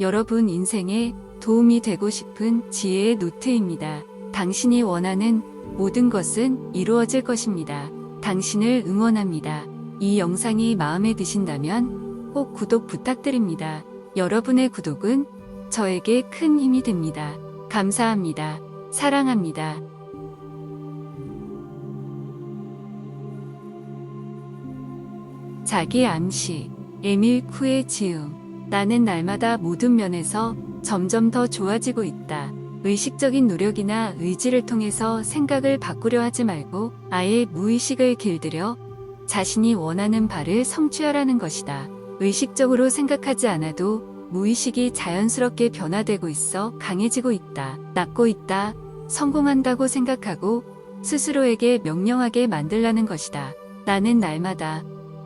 여러분 인생에 도움이 되고 싶은 지혜의 노트입니다. 당신이 원하는 모든 것은 이루어질 것입니다. 당신을 응원합니다. 이 영상이 마음에 드신다면 꼭 구독 부탁드립니다. 여러분의 구독은 저에게 큰 힘이 됩니다. 감사합니다. 사랑합니다. 자기 암시, 에밀 쿠의 지음. 나는 날마다 모든 면에서 점점 더 좋아지고 있다. 의식적인 노력이나 의지를 통해서 생각을 바꾸려 하지 말고 아예 무의식을 길들여 자신이 원하는 바를 성취하라는 것이다. 의식적으로 생각하지 않아도 무의식이 자연스럽게 변화되고 있어 강해지고 있다. 낫고 있다. 성공한다고 생각하고 스스로에게 명령하게 만들라는 것이다. 나는 날마다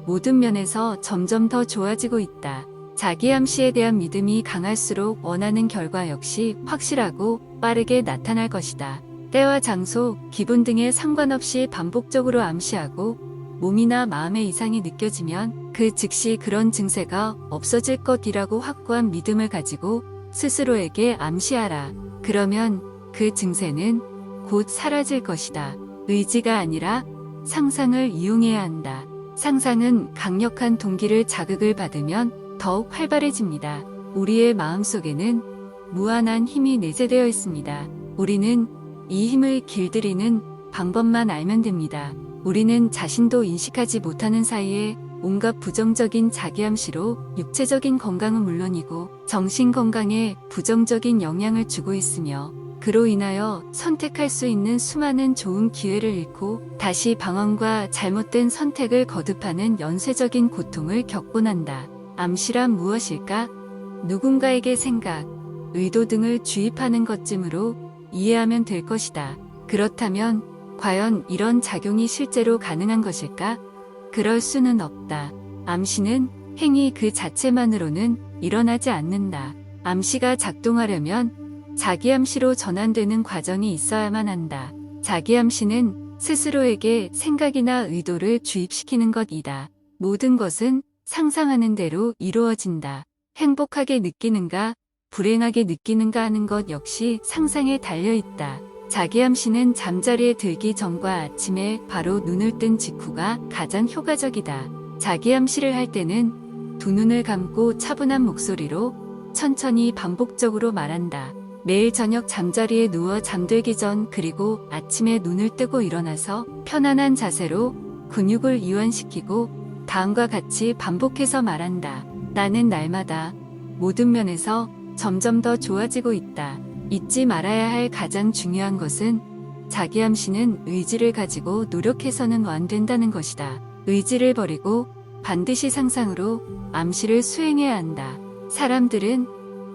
모든 면에서 점점 더 좋아지고 있다. 자기 암시에 대한 믿음이 강할수록 원하는 결과 역시 확실하고 빠르게 나타날 것이다. 때와 장소, 기분 등에 상관없이 반복적으로 암시하고 몸이나 마음의 이상이 느껴지면 그 즉시 그런 증세가 없어질 것이라고 확고한 믿음을 가지고 스스로에게 암시하라. 그러면 그 증세는 곧 사라질 것이다. 의지가 아니라 상상을 이용해야 한다. 상상은 강력한 동기를 자극을 받으면 더욱 활발해집니다. 우리의 마음속에는 무한한 힘이 내재되어 있습니다. 우리는 이 힘을 길들이는 방법만 알면 됩니다. 우리는 자신도 인식하지 못하는 사이에 온갖 부정적인 자기암시로 육체적인 건강은 물론이고 정신 건강에 부정적인 영향을 주고 있으며 그로 인하여 선택할 수 있는 수많은 좋은 기회를 잃고 다시 방황과 잘못된 선택을 거듭하는 연쇄적인 고통을 겪곤 한다. 암시란 무엇일까? 누군가에게 생각, 의도 등을 주입하는 것쯤으로 이해하면 될 것이다. 그렇다면 과연 이런 작용이 실제로 가능한 것일까? 그럴 수는 없다. 암시는 행위 그 자체만으로는 일어나지 않는다. 암시가 작동하려면 자기 암시로 전환되는 과정이 있어야만 한다. 자기 암시는 스스로에게 생각이나 의도를 주입시키는 것이다. 모든 것은 상상하는 대로 이루어진다. 행복하게 느끼는가, 불행하게 느끼는가 하는 것 역시 상상에 달려 있다. 자기 암시는 잠자리에 들기 전과 아침에 바로 눈을 뜬 직후가 가장 효과적이다. 자기 암시를 할 때는 두 눈을 감고 차분한 목소리로 천천히 반복적으로 말한다. 매일 저녁 잠자리에 누워 잠들기 전 그리고 아침에 눈을 뜨고 일어나서 편안한 자세로 근육을 이완시키고 다음과 같이 반복해서 말한다. 나는 날마다 모든 면에서 점점 더 좋아지고 있다. 잊지 말아야 할 가장 중요한 것은 자기 암시는 의지를 가지고 노력해서는 안 된다는 것이다. 의지를 버리고 반드시 상상으로 암시를 수행해야 한다. 사람들은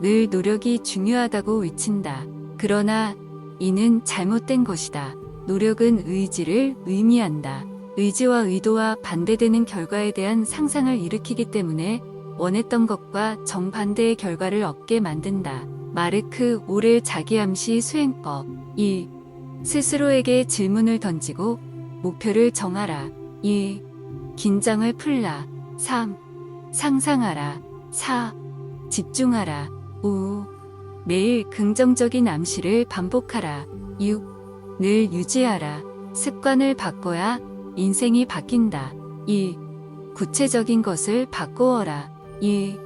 늘 노력이 중요하다고 외친다. 그러나 이는 잘못된 것이다. 노력은 의지를 의미한다. 의지와 의도와 반대되는 결과에 대한 상상을 일으키기 때문에 원했던 것과 정반대의 결과를 얻게 만든다. 마르크 오를 자기암시 수행법 1. 스스로에게 질문을 던지고 목표를 정하라. 2. 긴장을 풀라. 3. 상상하라. 4. 집중하라. 5. 매일 긍정적인 암시를 반복하라. 6. 늘 유지하라. 습관을 바꿔야 인생이 바뀐다. 1. 구체적인 것을 바꾸어라. 2.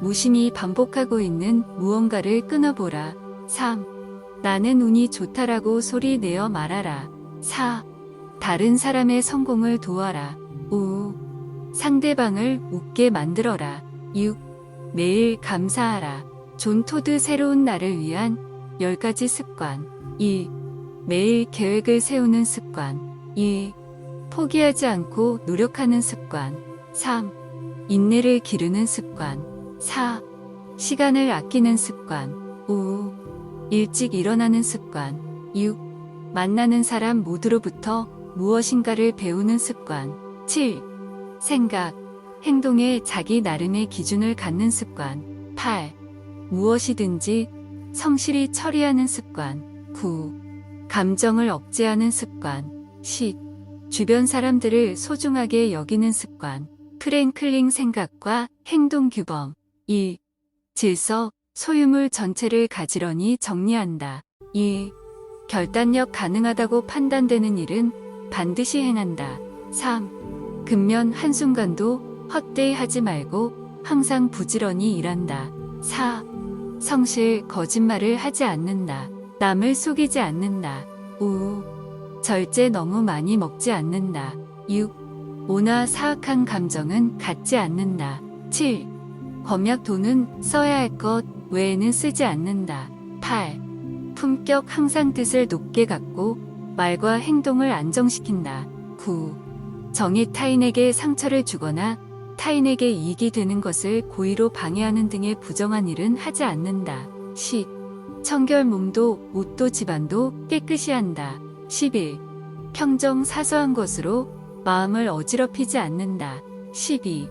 무심히 반복하고 있는 무언가를 끊어보라. 3. 나는 운이 좋다라고 소리 내어 말하라. 4. 다른 사람의 성공을 도와라. 5. 상대방을 웃게 만들어라. 6. 매일 감사하라. 존 토드 새로운 나를 위한 10가지 습관. 1. 매일 계획을 세우는 습관. 2. 포기하지 않고 노력하는 습관. 3. 인내를 기르는 습관. 4. 시간을 아끼는 습관. 5. 일찍 일어나는 습관. 6. 만나는 사람 모두로부터 무엇인가를 배우는 습관. 7. 생각, 행동에 자기 나름의 기준을 갖는 습관. 8. 무엇이든지 성실히 처리하는 습관. 9. 감정을 억제하는 습관. 10. 주변 사람들을 소중하게 여기는 습관. 프랭클링 생각과 행동 규범. 1. 질서, 소유물 전체를 가지런히 정리한다. 2. 결단력 가능하다고 판단되는 일은 반드시 행한다. 3. 근면 한순간도 헛되이 하지 말고 항상 부지런히 일한다. 4. 성실 거짓말을 하지 않는다. 남을 속이지 않는다. 5. 절제 너무 많이 먹지 않는다. 6. 오나 사악한 감정은 갖지 않는다. 7. 검약 돈은 써야 할 것 외에는 쓰지 않는다. 8. 품격 항상 뜻을 높게 갖고 말과 행동을 안정시킨다. 9. 정의 타인에게 상처를 주거나 타인에게 이익이 되는 것을 고의로 방해하는 등의 부정한 일은 하지 않는다. 10. 청결 몸도 옷도 집안도 깨끗이 한다. 11. 평정 사소한 것으로 마음을 어지럽히지 않는다. 12.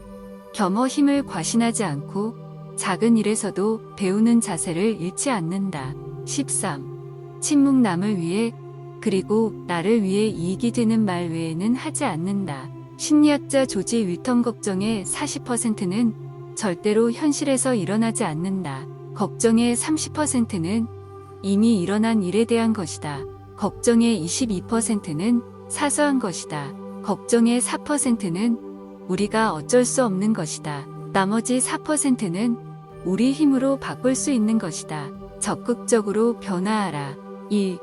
겸허 힘을 과신하지 않고 작은 일에서도 배우는 자세를 잃지 않는다. 13. 침묵 남을 위해 그리고 나를 위해 이익이 되는 말 외에는 하지 않는다. 심리학자 조지 윌턴 걱정의 40%는 절대로 현실에서 일어나지 않는다. 걱정의 30%는 이미 일어난 일에 대한 것이다. 걱정의 22%는 사소한 것이다. 걱정의 4%는 우리가 어쩔 수 없는 것이다. 나머지 4%는 우리 힘으로 바꿀 수 있는 것이다. 적극적으로 변화하라. 1.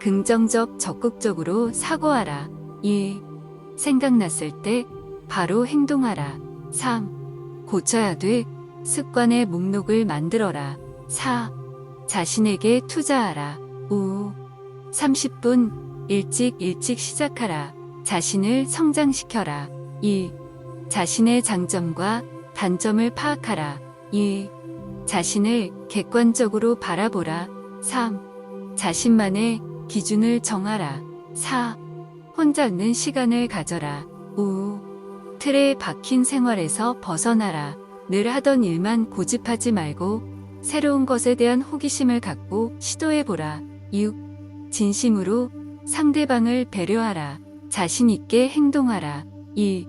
긍정적 적극적으로 사고하라. 2. 생각났을 때 바로 행동하라. 3. 고쳐야 돼 습관의 목록을 만들어라. 4. 자신에게 투자하라. 5. 30분 일찍 일찍 시작하라. 자신을 성장시켜라. 1. 자신의 장점과 단점을 파악하라. 2. 자신을 객관적으로 바라보라. 3. 자신만의 기준을 정하라. 4. 혼자 있는 시간을 가져라. 5. 틀에 박힌 생활에서 벗어나라. 늘 하던 일만 고집하지 말고 새로운 것에 대한 호기심을 갖고 시도해보라. 6. 진심으로 상대방을 배려하라. 자신 있게 행동하라. 1.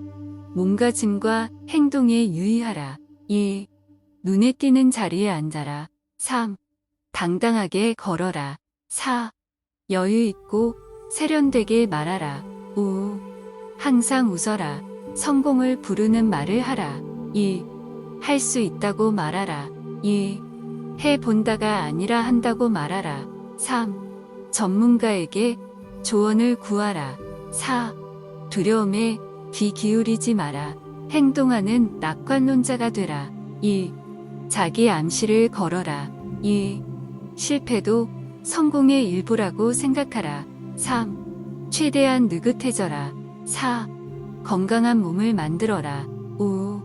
몸가짐과 행동에 유의하라. 2. 눈에 띄는 자리에 앉아라. 3. 당당하게 걸어라. 4. 여유 있고 세련되게 말하라. 5. 항상 웃어라. 성공을 부르는 말을 하라. 1. 할수 있다고 말하라. 2. 해 본다가 아니라 한다고 말하라. 3. 전문가에게 조언을 구하라. 4. 두려움에 귀 기울이지 마라. 행동하는 낙관론자가 되라. 1. 자기 암시를 걸어라. 2. 실패도 성공의 일부라고 생각하라. 3. 최대한 느긋해져라. 4. 건강한 몸을 만들어라. 5.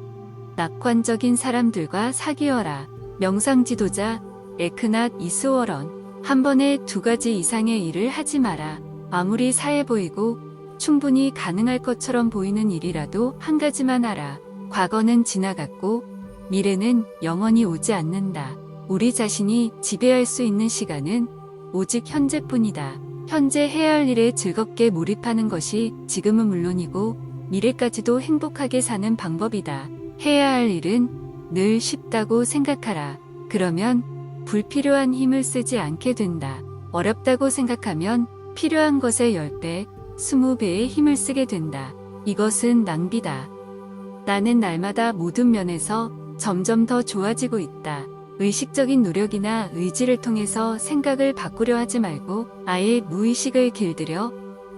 낙관적인 사람들과 사귀어라. 명상 지도자 에크낫 이스워런. 한 번에 두 가지 이상의 일을 하지 마라. 아무리 사해 보이고 충분히 가능할 것처럼 보이는 일이라도 한 가지만 하라. 과거는 지나갔고 미래는 영원히 오지 않는다. 우리 자신이 지배할 수 있는 시간은 오직 현재뿐이다. 현재 해야 할 일에 즐겁게 몰입하는 것이 지금은 물론이고 미래까지도 행복하게 사는 방법이다. 해야 할 일은 늘 쉽다고 생각하라. 그러면 불필요한 힘을 쓰지 않게 된다. 어렵다고 생각하면 필요한 것의 10배, 20배의 힘을 쓰게 된다. 이것은 낭비다. 나는 날마다 모든 면에서 점점 더 좋아지고 있다. 의식적인 노력이나 의지를 통해서 생각을 바꾸려 하지 말고 아예 무의식을 길들여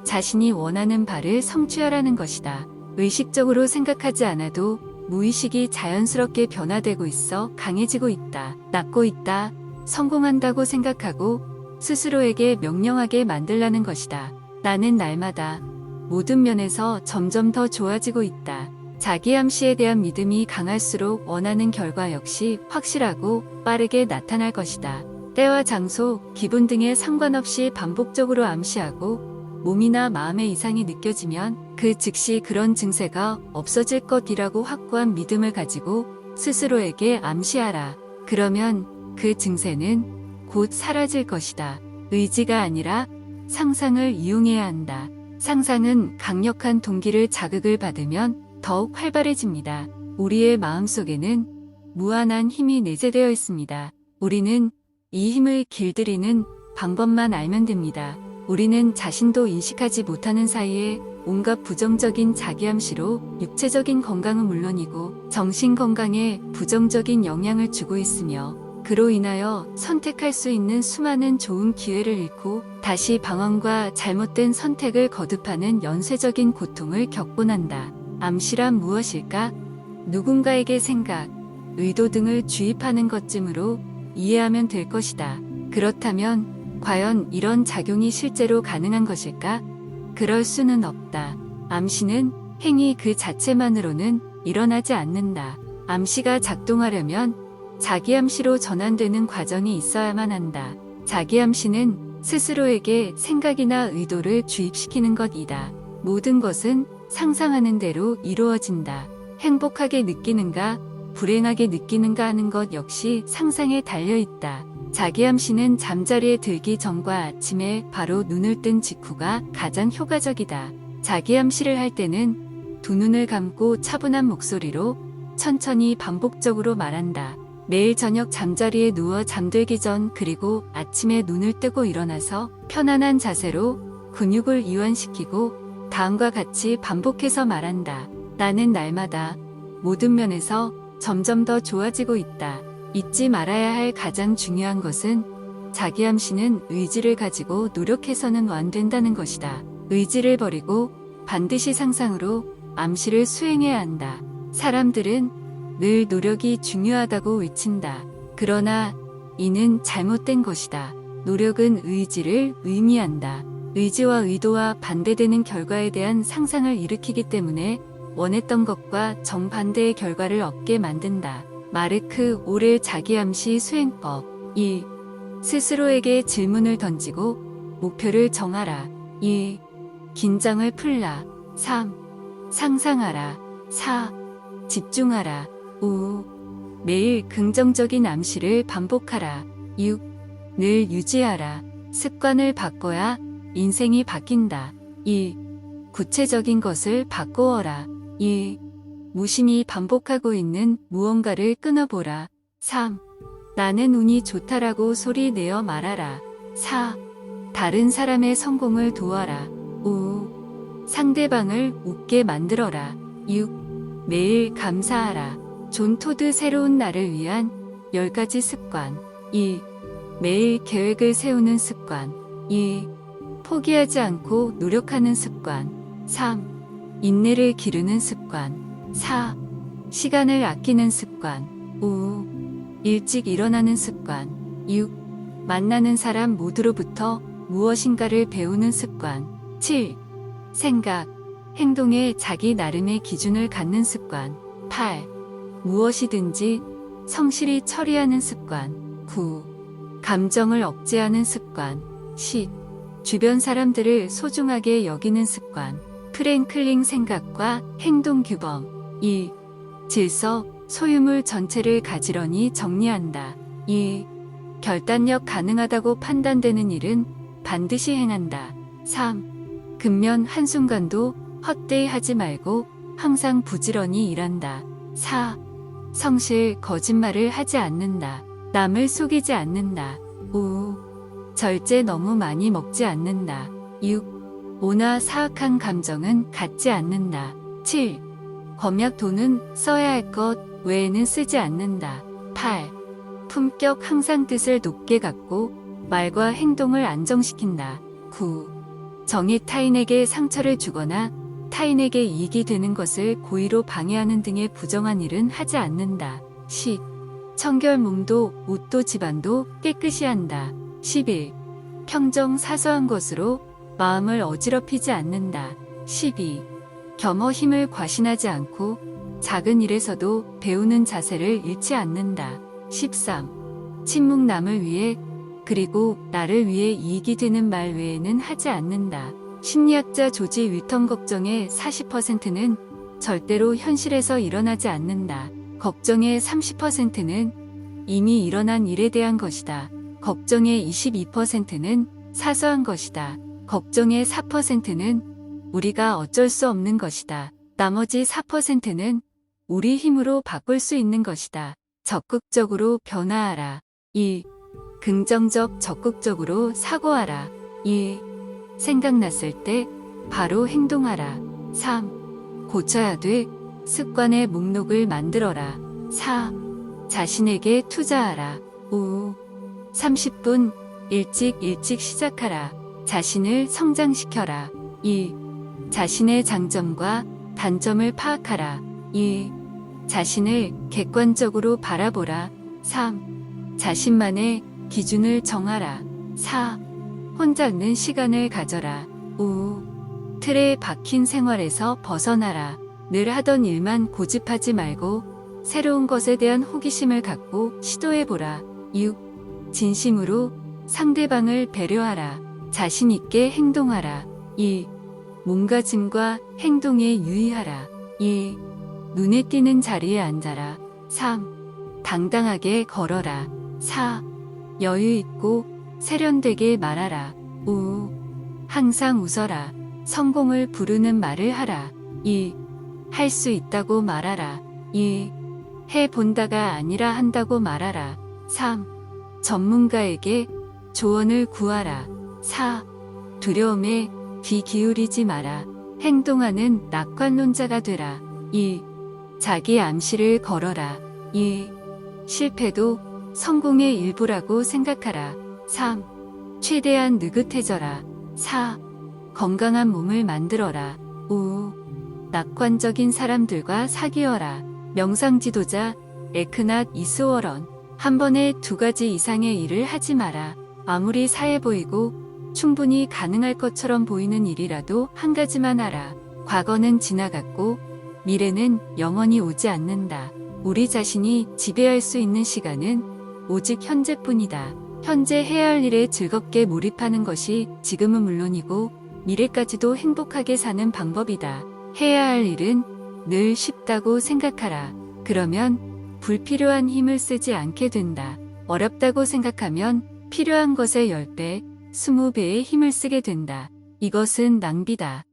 자신이 원하는 바를 성취하라는 것이다. 의식적으로 생각하지 않아도 무의식이 자연스럽게 변화되고 있어 강해지고 있다. 낫고 있다. 성공한다고 생각하고 스스로에게 명령하게 만들라는 것이다. 나는 날마다 모든 면에서 점점 더 좋아지고 있다. 자기 암시에 대한 믿음이 강할수록 원하는 결과 역시 확실하고 빠르게 나타날 것이다. 때와 장소, 기분 등에 상관없이 반복적으로 암시하고 몸이나 마음의 이상이 느껴지면 그 즉시 그런 증세가 없어질 것이라고 확고한 믿음을 가지고 스스로에게 암시하라. 그러면 그 증세는 곧 사라질 것이다. 의지가 아니라 상상을 이용해야 한다. 상상은 강력한 동기를 자극을 받으면 더욱 활발해집니다. 우리의 마음 속에는 무한한 힘이 내재되어 있습니다. 우리는 이 힘을 길들이는 방법만 알면 됩니다. 우리는 자신도 인식하지 못하는 사이에 온갖 부정적인 자기암시로 육체적인 건강은 물론이고 정신 건강에 부정적인 영향을 주고 있으며 그로 인하여 선택할 수 있는 수많은 좋은 기회를 잃고 다시 방황과 잘못된 선택을 거듭하는 연쇄적인 고통을 겪곤 한다. 암시란 무엇일까? 누군가에게 생각, 의도 등을 주입하는 것쯤으로 이해하면 될 것이다. 그렇다면 과연 이런 작용이 실제로 가능한 것일까? 그럴 수는 없다. 암시는 행위 그 자체만으로는 일어나지 않는다. 암시가 작동하려면 자기 암시로 전환되는 과정이 있어야만 한다. 자기 암시는 스스로에게 생각이나 의도를 주입시키는 것이다. 모든 것은 상상하는 대로 이루어진다. 행복하게 느끼는가, 불행하게 느끼는가 하는 것 역시 상상에 달려 있다. 자기 암시는 잠자리에 들기 전과 아침에 바로 눈을 뜬 직후가 가장 효과적이다. 자기 암시를 할 때는 두 눈을 감고 차분한 목소리로 천천히 반복적으로 말한다. 매일 저녁 잠자리에 누워 잠들기 전 그리고 아침에 눈을 뜨고 일어나서 편안한 자세로 근육을 이완시키고 다음과 같이 반복해서 말한다. 나는 날마다 모든 면에서 점점 더 좋아지고 있다. 잊지 말아야 할 가장 중요한 것은 자기 암시는 의지를 가지고 노력해서는 안 된다는 것이다. 의지를 버리고 반드시 상상으로 암시를 수행해야 한다. 사람들은 늘 노력이 중요하다고 외친다. 그러나 이는 잘못된 것이다. 노력은 의지를 의미한다. 의지와 의도와 반대되는 결과에 대한 상상을 일으키기 때문에 원했던 것과 정반대의 결과를 얻게 만든다. 마르크 오렐 자기암시 수행법 1. 스스로에게 질문을 던지고 목표를 정하라. 2. 긴장을 풀라. 3. 상상하라. 4. 집중하라. 5. 매일 긍정적인 암시를 반복하라. 6. 늘 유지하라. 습관을 바꿔야 인생이 바뀐다. 1. 구체적인 것을 바꾸어라. 2. 무심히 반복하고 있는 무언가를 끊어보라. 3. 나는 운이 좋다라고 소리 내어 말하라. 4. 다른 사람의 성공을 도와라. 5. 상대방을 웃게 만들어라. 6. 매일 감사하라. 존 토드 새로운 나를 위한 10가지 습관. 1. 매일 계획을 세우는 습관. 2. 포기하지 않고 노력하는 습관. 3. 인내를 기르는 습관. 4. 시간을 아끼는 습관. 5. 일찍 일어나는 습관. 6. 만나는 사람 모두로부터 무엇인가를 배우는 습관. 7. 생각, 행동에 자기 나름의 기준을 갖는 습관. 8. 무엇이든지 성실히 처리하는 습관. 9. 감정을 억제하는 습관. 10. 주변 사람들을 소중하게 여기는 습관. 프랭클링 생각과 행동 규범. 1. 질서, 소유물 전체를 가지런히 정리한다. 2. 결단력 가능하다고 판단되는 일은 반드시 행한다. 3. 근면 한순간도 헛되이 하지 말고 항상 부지런히 일한다. 4. 성실, 거짓말을 하지 않는다. 남을 속이지 않는다. 5. 절제 너무 많이 먹지 않는다. 6. 오나 사악한 감정은 갖지 않는다. 7. 검약 돈은 써야 할 것 외에는 쓰지 않는다. 8. 품격 항상 뜻을 높게 갖고 말과 행동을 안정시킨다. 9. 정의 타인에게 상처를 주거나 타인에게 이익이 되는 것을 고의로 방해하는 등의 부정한 일은 하지 않는다. 10. 청결 몸도 옷도 집안도 깨끗이 한다. 11. 평정 사소한 것으로 마음을 어지럽히지 않는다. 12. 겸허 힘을 과신하지 않고 작은 일에서도 배우는 자세를 잃지 않는다. 13. 침묵 남을 위해 그리고 나를 위해 이익이 되는 말 외에는 하지 않는다. 심리학자 조지 윌턴 걱정의 40%는 절대로 현실에서 일어나지 않는다. 걱정의 30%는 이미 일어난 일에 대한 것이다. 걱정의 22%는 사소한 것이다. 걱정의 4%는 우리가 어쩔 수 없는 것이다. 나머지 4%는 우리 힘으로 바꿀 수 있는 것이다. 적극적으로 변화하라. 1. 긍정적 적극적으로 사고하라. 2. 생각났을 때 바로 행동하라. 3. 고쳐야 돼. 습관의 목록을 만들어라. 4. 자신에게 투자하라. 5. 30분 일찍 일찍 시작하라. 자신을 성장시켜라. 2. 자신의 장점과 단점을 파악하라. 2. 자신을 객관적으로 바라보라. 3. 자신만의 기준을 정하라. 4. 혼자 있는 시간을 가져라. 5. 틀에 박힌 생활에서 벗어나라. 늘 하던 일만 고집하지 말고 새로운 것에 대한 호기심을 갖고 시도해보라. 6. 진심으로 상대방을 배려하라. 자신있게 행동하라. 1. 몸가짐과 행동에 유의하라. 2. 눈에 띄는 자리에 앉아라. 3. 당당하게 걸어라. 4. 여유 있고 세련되게 말하라. 5. 항상 웃어라. 성공을 부르는 말을 하라. 2. 할 수 있다고 말하라. 2. 해 본다가 아니라 한다고 말하라. 3. 전문가에게 조언을 구하라. 4. 두려움에 귀 기울이지 마라. 행동하는 낙관론자가 되라. 2. 자기 암시를 걸어라. 2. 실패도 성공의 일부라고 생각하라. 3. 최대한 느긋해져라. 4. 건강한 몸을 만들어라. 5. 낙관적인 사람들과 사귀어라. 명상 지도자 에크낫 이스워런. 한 번에 두 가지 이상의 일을 하지 마라. 아무리 사해 보이고 충분히 가능할 것처럼 보이는 일이라도 한 가지만 하라. 과거는 지나갔고 미래는 영원히 오지 않는다. 우리 자신이 지배할 수 있는 시간은 오직 현재뿐이다. 현재 해야 할 일에 즐겁게 몰입하는 것이 지금은 물론이고 미래까지도 행복하게 사는 방법이다. 해야 할 일은 늘 쉽다고 생각하라. 그러면 불필요한 힘을 쓰지 않게 된다. 어렵다고 생각하면 필요한 것의 10배, 20배의 힘을 쓰게 된다. 이것은 낭비다.